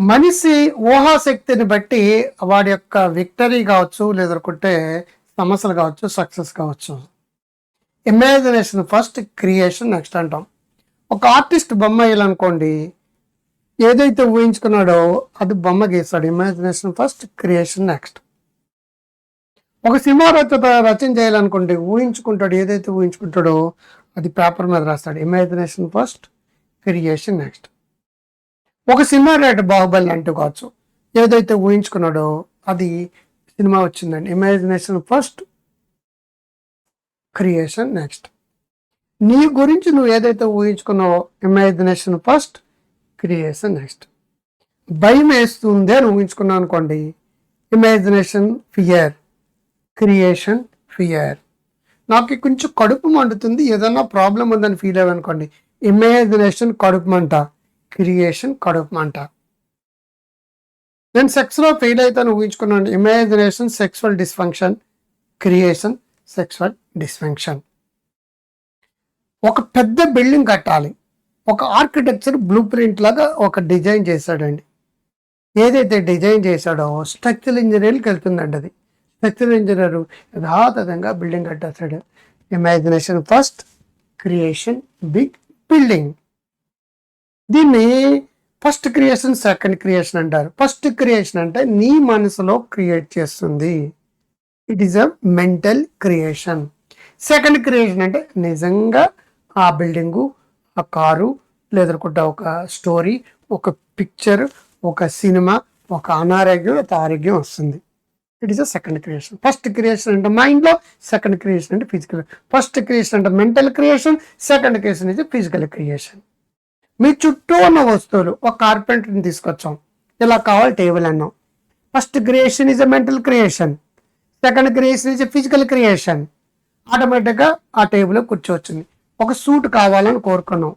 మనిషి ఊహాశక్తిని బట్టి వాడి యొక్క విక్టరీ కావచ్చు లేదనుకుంటే సమస్యలు కావచ్చు సక్సెస్ కావచ్చు. ఇమాజినేషన్ ఫస్ట్ క్రియేషన్ నెక్స్ట్ అంటాం. ఒక ఆర్టిస్ట్ బొమ్మ వేయాలనుకోండి ఏదైతే ఊహించుకున్నాడో అది బొమ్మ గీస్తాడు. ఇమాజినేషన్ ఫస్ట్ క్రియేషన్ నెక్స్ట్ ఒక సినిమా రచత రచన చేయాలనుకోండి ఊహించుకుంటాడు ఏదైతే ఊహించుకుంటాడో అది పేపర్ మీద రాస్తాడు. ఇమాజినేషన్ ఫస్ట్ క్రియేషన్ నెక్స్ట్ ఒక సినిమా రేటు బాహుబలి అంటూ కావచ్చు. ఏదైతే ఊహించుకున్నాడో అది సినిమా వచ్చిందండి. ఇమాజినేషన్ ఫస్ట్ క్రియేషన్ నెక్స్ట్ నీ గురించి నువ్వు ఏదైతే ఊహించుకున్నావో ఇమాజినేషన్ ఫస్ట్ క్రియేషన్ నెక్స్ట్ భయం వేస్తుంది అని ఊహించుకున్నావు అనుకోండి. ఇమాజినేషన్ ఫియర్ క్రియేషన్ ఫియర్ నాకు కొంచెం కడుపు మండుతుంది ఏదన్నా ప్రాబ్లం ఉందని ఫీల్ అవ్వనుకోండి ఇమాజినేషన్ కడుపు మంట. క్రియేషన్ కడుపు మంట నేను సెక్స్లో ఫెయిల్ అవుతాను ఊహించుకున్నాను imagination sexual dysfunction creation sexual dysfunction ఒక పెద్ద బిల్డింగ్ కట్టాలి. ఒక ఆర్కిటెక్చర్ బ్లూ ప్రింట్ లాగా ఒక డిజైన్ చేశాడండి. ఏదైతే డిజైన్ చేశాడో స్ట్రక్చరల్ ఇంజనీర్కి వెళ్తుందండి అది. స్ట్రక్చరల్ ఇంజనీర్ యథాతథంగా building కట్టేస్తాడు. Imagination first creation big building దీన్ని ఫస్ట్ క్రియేషన్ సెకండ్ క్రియేషన్ అంటారు. ఫస్ట్ క్రియేషన్ అంటే నీ మనసులో క్రియేట్ చేస్తుంది. It is a mental creation second creation అంటే నిజంగా ఆ బిల్డింగు ఆ కారు లేదనుకుంటే ఒక స్టోరీ ఒక పిక్చర్ ఒక సినిమా ఒక అనారోగ్యం ఒక ఆరోగ్యం వస్తుంది. It is a second creation first creation అంటే మైండ్లో సెకండ్ క్రియేషన్ అంటే ఫిజికల్ ఫస్ట్ క్రియేషన్ అంటే మెంటల్ క్రియేషన్ సెకండ్ క్రియేషన్ అయితే ఫిజికల్ క్రియేషన్ మీ చుట్టూ ఉన్న వస్తువులు ఒక కార్పెంటర్ని తీసుకొచ్చాం. ఇలా కావాలి టేబుల్ అన్నాం. First creation is a mental creation second creation is physical creation ఆటోమేటిక్గా ఆ టేబుల్ కూర్చోవచ్చింది. ఒక సూట్ కావాలని కోరుకున్నాం.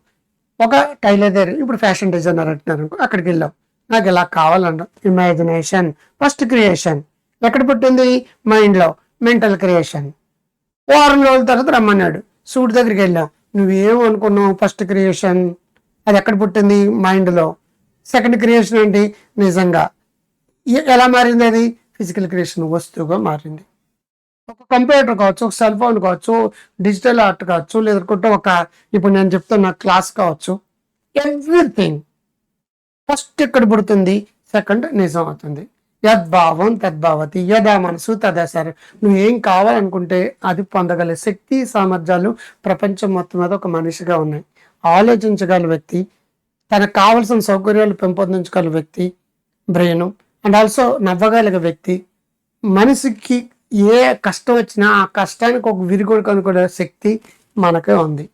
ఒక టైలర్ ఇప్పుడు ఫ్యాషన్ డిజైనర్ అంటున్నారు అనుకో, అక్కడికి వెళ్ళాం. నాకు ఇలా కావాలన్నా. ఇమాజినేషన్ ఫస్ట్ క్రియేషన్ ఎక్కడ పుట్టింది? మైండ్లో మెంటల్ క్రియేషన్ వారం రోజుల తర్వాత రమ్మన్నాడు. సూట్ దగ్గరికి వెళ్ళాం. నువ్వేం అనుకున్నావు? ఫస్ట్ క్రియేషన్ అది ఎక్కడ పుట్టింది? మైండ్లో సెకండ్ క్రియేషన్ ఏంటి? నిజంగా. ఎలా మారింది అది? ఫిజికల్ క్రియేషన్ వస్తువుగా మారింది. ఒక కంప్యూటర్ కావచ్చు ఒక సెల్ ఫోన్ కావచ్చు డిజిటల్ ఆర్ట్ కావచ్చు లేదంటే ఒక ఇప్పుడు నేను చెప్తున్న క్లాస్ కావచ్చు. ఎవ్రీథింగ్ ఫస్ట్ ఎక్కడ పుడుతుంది? సెకండ్ నిజం అవుతుంది. యద్భావం తద్భావతి యదా మనసు తదా సరే నువ్వు ఏం కావాలనుకుంటే అది పొందగల శక్తి సామర్థ్యాలు ప్రపంచం మొత్తం మీద ఒక మనిషిగా ఉన్నాయి. ఆలోచించగల వ్యక్తి తనకు కావలసిన సౌకర్యాలు పెంపొందించగల వ్యక్తి బ్రెయిన్ అండ్ ఆల్సో నవ్వగలిగే వ్యక్తి మనిషికి ఏ కష్టం వచ్చినా ఆ కష్టానికి ఒక విరుగుడు కనుక్కునే శక్తి మనకే ఉంది.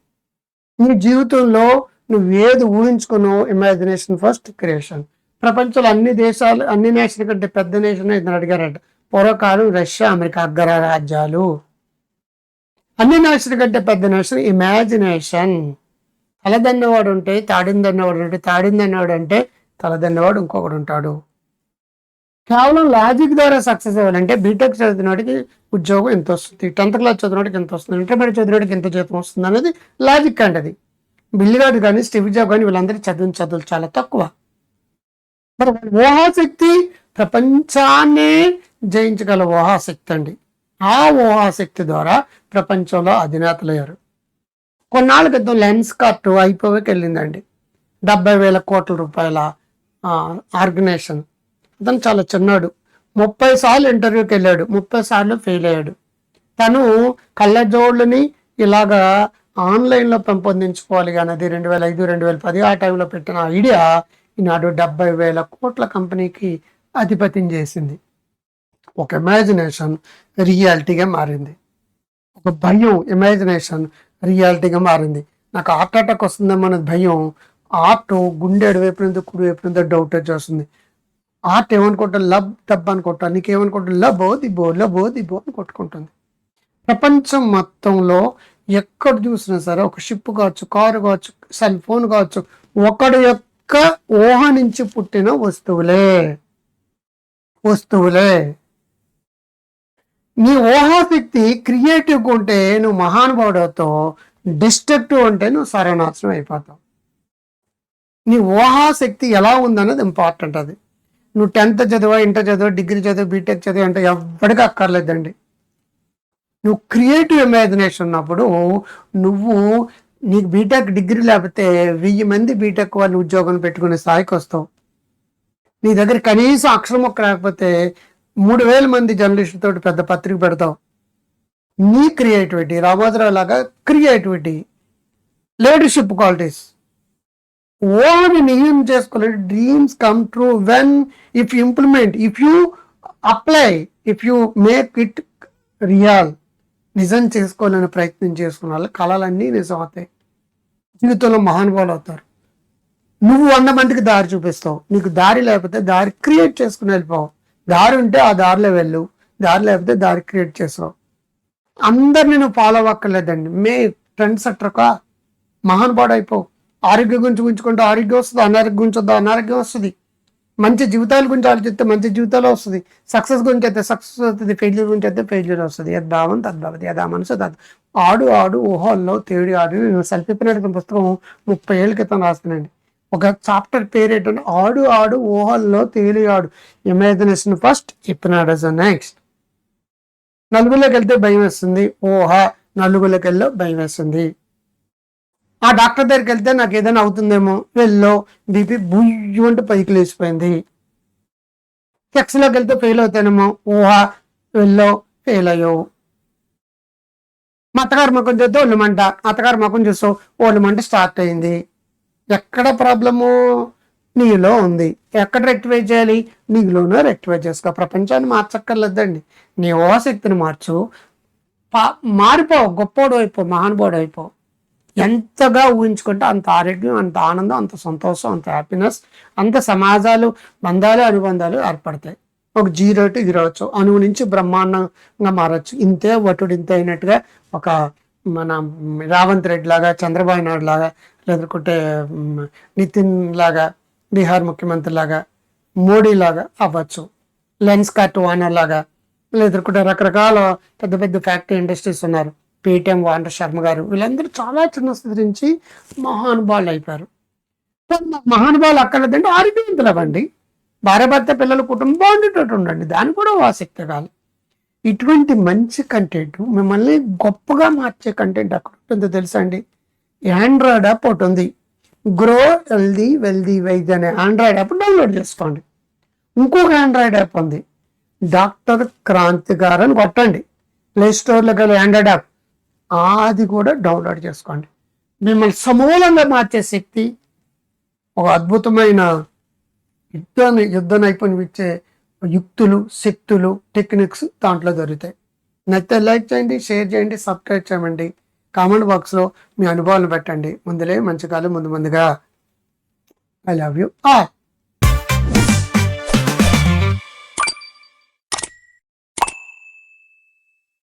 నీ జీవితంలో నువ్వు ఏది ఊహించుకున్నావు ఇమాజినేషన్ ఫస్ట్ క్రియేషన్ ప్రపంచంలో అన్ని దేశాలు అన్ని నేషన్ కంటే పెద్ద నేషన్ ఇతను అడిగారట. పూర్వకాలం రష్యా అమెరికా అగ్ర రాజ్యాలు అన్ని నేషన్ కంటే పెద్ద నేషన్ ఇమాజినేషన్ తలదన్నవాడు ఉంటే తాడిందన్నవాడు ఉంటే తాడిందన్నవాడు అంటే తలదన్నవాడు ఇంకొకడు ఉంటాడు కేవలం లాజిక్ ద్వారా సక్సెస్ అవ్వాలంటే బీటెక్ చదివినవాడికి ఉద్యోగం ఎంత వస్తుంది? టెన్త్ క్లాస్ చదివినవాడికి ఎంత వస్తుంది? ఇంటర్మీడియట్ చదివినవాడికి ఎంత జీతం వస్తుంది అనేది లాజిక్ అంటది. బిల్లిగాడు కానీ స్టీవ్ జాబ్ కానీ వీళ్ళందరికీ చదివిన చదువులు చాలా తక్కువ. మరి ఊహాశక్తి ప్రపంచాన్ని జయించగల ఊహాశక్తి అండి. ఆ ఊహాశక్తి ద్వారా ప్రపంచంలో అధినేతలయ్యారు. కొన్నాళ్ళ క్రితం లెన్స్ కార్ట్ అయిపోయాక వెళ్ళిందండి డెబ్బై వేల కోట్ల రూపాయల ఆర్గనైజేషన్. అతను చాలా చిన్నాడు. ముప్పై సార్లు ఇంటర్వ్యూకి వెళ్ళాడు ముప్పై సార్లు ఫెయిల్ అయ్యాడు తను కళ్ళజోళ్ళని ఇలాగా ఆన్లైన్లో పెంపొందించుకోవాలి కానీ అది రెండు వేల ఐదు రెండు వేల పది ఆ టైంలో పెట్టిన ఐడియా ఈనాడు డెబ్బై వేల కోట్ల కంపెనీకి అధిపత్యం చేసింది. ఒక ఇమాజినేషన్ రియాలిటీగా మారింది. ఒక భయం ఇమాజినేషన్ రియాలిటీగా మారింది. నాకు హార్ట్ అటాక్ వస్తుందేమో అనే భయం. ఆర్ట్ గుండె ఎడవైపు నుండి కుడి వైపు నుండి డౌట్ వచ్చేస్తుంది ఆర్ట్ ఏమనుకుంటా లబ్ డబ్ అనుకుంటా నీకేమనుకుంటా లబో దిబో లబో దిబో అని కొట్టుకుంటుంది. ప్రపంచం మొత్తంలో ఎక్కడ చూసినా సరే ఒక షిప్ కావచ్చు కారు కావచ్చు సెల్ ఫోన్ కావచ్చు ఒకడు యొక్క ఊహ నుంచి పుట్టిన వస్తువులే. వస్తువులే. నీ ఊహాశక్తి క్రియేటివ్గా ఉంటే నువ్వు మహానుభావుడు అవుతావు. డిస్ట్రక్టివ్ ఉంటే నువ్వు సర్వనాశనం అయిపోతావు. నీ ఊహాశక్తి ఎలా ఉందన్నది ఇంపార్టెంట్ అది. నువ్వు టెన్త్ చదివా ఇంటర్ చదివా డిగ్రీ చదివా బీటెక్ చదివా అంటే ఎవరికి అక్కర్లేదండి. నువ్వు క్రియేటివ్ ఇమాజినేషన్ ఉన్నప్పుడు నువ్వు నీకు బీటెక్ డిగ్రీ లేకపోతే వెయ్యి మంది బీటెక్ వాళ్ళు ఉద్యోగం పెట్టుకునే స్థాయికి వస్తావు. నీ దగ్గర కనీసం అక్షరం ఒక్క లేకపోతే మూడు వేల మంది జర్నలిస్ట్ తోటి పెద్ద పత్రిక పెడతావు నీ క్రియేటివిటీ రామోజరావు లాగా క్రియేటివిటీ లీడర్షిప్ క్వాలిటీస్ ఓన్ నియం చేసుకోలేదు dreams come true when if implement if you apply if you make it real నిజం చేసుకోవాలని ప్రయత్నం చేసుకున్న వాళ్ళు కళలన్నీ నిజం అవుతాయి. జీవితంలో మహానుభావులు అవుతారు. నువ్వు వంద మందికి దారి చూపిస్తావు. నీకు దారి లేకపోతే దారి క్రియేట్ చేసుకుని వెళ్ళిపోవు. దారి ఉంటే ఆ దారిలో వెళ్ళు. దారి లేకపోతే దారి క్రియేట్ చేసావు అందరిని నువ్వు ఫాలో అవ్వక్కర్లేదండి. మే ట్రెండ్ సెట్టర్గా మహానుభావుడు అయిపోవు ఆరోగ్యం గురించి ఉంచుకుంటే ఆరోగ్యం వస్తుంది అనారోగ్యం గురించి అనారోగ్యం వస్తుంది. మంచి జీవితాల గురించి ఆలోచిస్తే మంచి జీవితాలు వస్తుంది. సక్సెస్ గురించి అయితే సక్సెస్ వస్తుంది ఫెయిల్యూర్ గురించి అయితే ఫెయిల్యూర్ వస్తుంది. యద్భావం తద్భవతి యథా మనసు తద్ ఆడు ఆడు ఊహల్లో తేడి ఆడు. నేను సెల్ఫిపినట్టు పుస్తకం ముప్పై ఏళ్ళ క్రితం రాస్తానండి ఒక చాప్టర్ పేరు ఏంటంటే ఆడు ఆడు ఊహల్లో తేలియాడు ఇమాజినేషన్ ఫస్ట్ హిప్నాటిజం నెక్స్ట్ నలుగులోకి వెళ్తే భయం వేస్తుంది. ఊహ నలుగులోకి వెళ్ళో భయం వేస్తుంది. ఆ డాక్టర్ దగ్గరికి వెళ్తే నాకు ఏదైనా అవుతుందేమో. వెళ్ళో బీపీ బుయ్యు అంటే పైకి లేచిపోయింది. సెక్స్లోకి వెళ్తే ఫెయిల్ అవుతానేమో. ఊహ వెళ్ళో ఫెయిల్ అయ్యావు. మా అత్తగారు ముఖం చూస్తే ఒళ్ళు మంట. అత్తగారు ముఖం చూస్తావు ఒళ్ళు మంట స్టార్ట్ అయింది. ఎక్కడ ప్రాబ్లము? నీలో ఉంది. ఎక్కడ రెక్టిఫై చేయాలి? నీలోనే రెక్టిఫై చేసుకో. ప్రపంచాన్ని మార్చక్కర్లేదండి. నీ ఊహశక్తిని మార్చు. పా- మారిపో. గొప్పోడు అయిపో మహానుభావుడు అయిపో. ఎంతగా ఊహించుకుంటే అంత ఆరోగ్యం అంత ఆనందం అంత సంతోషం అంత హ్యాపీనెస్ అంత సమాజాలు బంధాలు అనుబంధాలు ఏర్పడతాయి. ఒక జీరో టు ఇరవచ్చు అణువు నుంచి బ్రహ్మాండంగా మారచ్చు. ఇంతే వటుడు ఇంతే అయినట్టుగా ఒక మన రావంత్ రెడ్డి లాగా చంద్రబాబు నాయుడు లాగా లేదంటే నితిన్ లాగా బీహార్ ముఖ్యమంత్రి లాగా మోడీ లాగా అవ్వచ్చు. లెన్స్ కార్ట్ ఓనర్ లాగా లేదంటే రకరకాల పెద్ద పెద్ద ఫ్యాక్టరీ ఇండస్ట్రీస్ ఉన్నారు. పేటిఎం వాండర్ శర్మ గారు వీళ్ళందరూ చాలా చిన్న స్థితి నుంచి మహానుభావులు అయిపోయారు. మహానుభావులు అక్కర్లేదంటే ఆరోగ్యవంతులు అవ్వండి. భార్య భర్త పిల్లల కుటుంబం బాగుండేటట్టు ఉండండి. దాన్ని కూడా ఆసక్తి కాదు ఇటువంటి మంచి కంటెంట్ మిమ్మల్ని గొప్పగా మార్చే కంటెంట్ అక్కడ ఉంటుందో తెలుసా అండి? ఆండ్రాయిడ్ యాప్ ఒకటి ఉంది. గ్రో హెల్దీ వెల్దీ వైద్య అనే ఆండ్రాయిడ్ యాప్ డౌన్లోడ్ చేసుకోండి. ఇంకొక ఆండ్రాయిడ్ యాప్ ఉంది. డాక్టర్ క్రాంతి గారు అని కొట్టండి. ప్లే స్టోర్లో గల ఆండ్రాయిడ్ యాప్ అది కూడా డౌన్లోడ్ చేసుకోండి. మిమ్మల్ని సమూలంగా మార్చే శక్తి ఒక అద్భుతమైన యుద్ధ యుద్ధ నైపుణ్యం ఇచ్చే యుక్తులు శక్తులు టెక్నిక్స్ దాంట్లో దొరుకుతాయి. నచ్చితే లైక్ చేయండి షేర్ చేయండి సబ్స్క్రైబ్ చేయండి కామెంట్ బాక్స్లో మీ అనుభవాలు పెట్టండి. ముందులే మంచి కాలం ముందు ముందుగా. I love you. ఆ